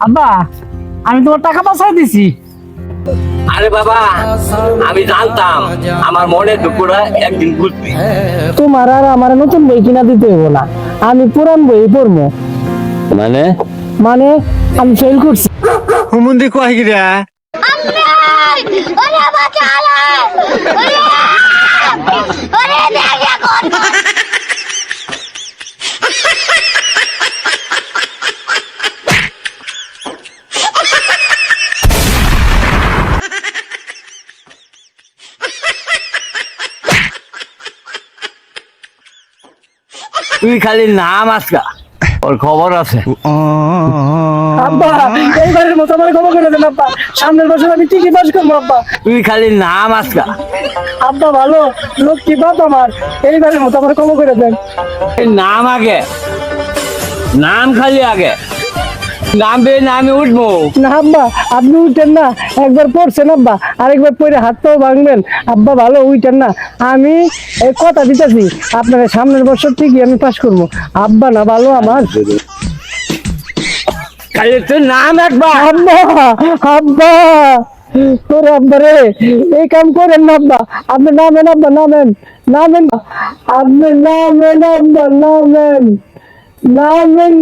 আব্বা আমি তোমার টাকা পাচাই দিছি। আরে বাবা আমি জানতাম আমার মনের দুপুরা একদিন ঘুরতে তোমার আর আমার নতুন বই কিনা দিতে হব না। আমি পুরান বই পড়ব। মানে? মানে আমি ফেল করছি। হুমুন্দি কয় গিরা? ওরে বাঁচালে ওরে ওরে দেখে কোন তুই খালি নাম আজকা ওর খবর আছে। আব্বা এইবারের মতো আমার ক্ষমা করে দেন আব্বা। সামনের বছর আমি ঠিকই পাস করব আব্বা। তুই খালি নাম আজকা আব্বা ভালো। লক্ষ্মী বাপ আমার? এইবারের মতো আমার খবর করে দেন। নাম আগে। নাম খালি আগে। নাম পেয়ে নামে উঠবো। না আব্বা আপনি উঠেন না। একবার পড়ছেন আব্বা আরেকবার পরে হাত পাও ভাঙবেন। আব্বা ভালো উঠেন না। আমি এই কথা দিতেছি আপনার সামনের বছর ঠিকই আমি পাস করব। আব্বা না ভালো আমার। নাম একবার। আব্বা আব্বা তোরে আব্বা রে এই কাম করেন না আব্বা। আপনি নামেন আব্বা নামেন নামেন। আপনি নামেন আব্বা নামেন নামেন